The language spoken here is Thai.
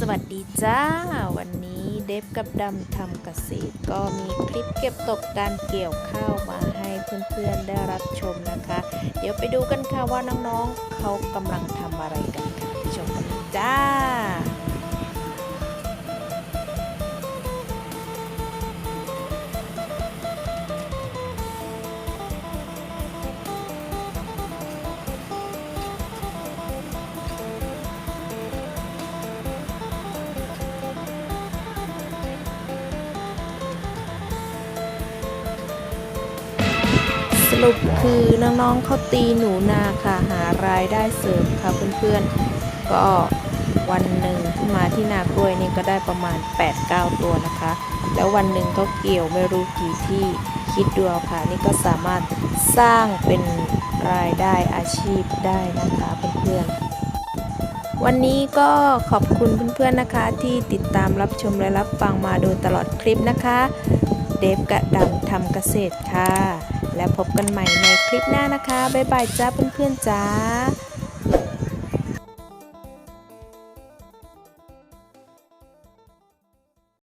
สวัสดีจ้า วันนี้เดฟกับดำทำเกษตร ก็มีคลิปเก็บตกการเกี่ยวข้าวมาให้เพื่อนๆได้รับชมนะคะ เดี๋ยวไปดูกันค่ะว่าน้องๆเขากำลังทำอะไรกันค่ะไปชมกันจ้า สรุปคือน้องๆเขาตีหนูนาค่ะหารายได้เสริมค่ะเพื่อนๆ ก็วันหนึ่งที่มาที่นากล้วยนี่ก็ได้ประมาณ 8-9 ตัวนะคะ แล้ววันหนึ่งเขาเกี่ยวไม่รู้กี่ที่คิดดูเอาค่ะ นี่ก็สามารถสร้างเป็นรายได้อาชีพได้นะคะเพื่อนๆวันนี้ก็ขอบคุณเพื่อนๆนะคะ ที่ติดตามรับชมและรับฟังมาโดยตลอดคลิปนะคะ เดฟกระดำทำเกษตรค่ะ และพบกันใหม่ในคลิปหน้านะคะ บ๊ายบายจ้าเพื่อนๆจ้า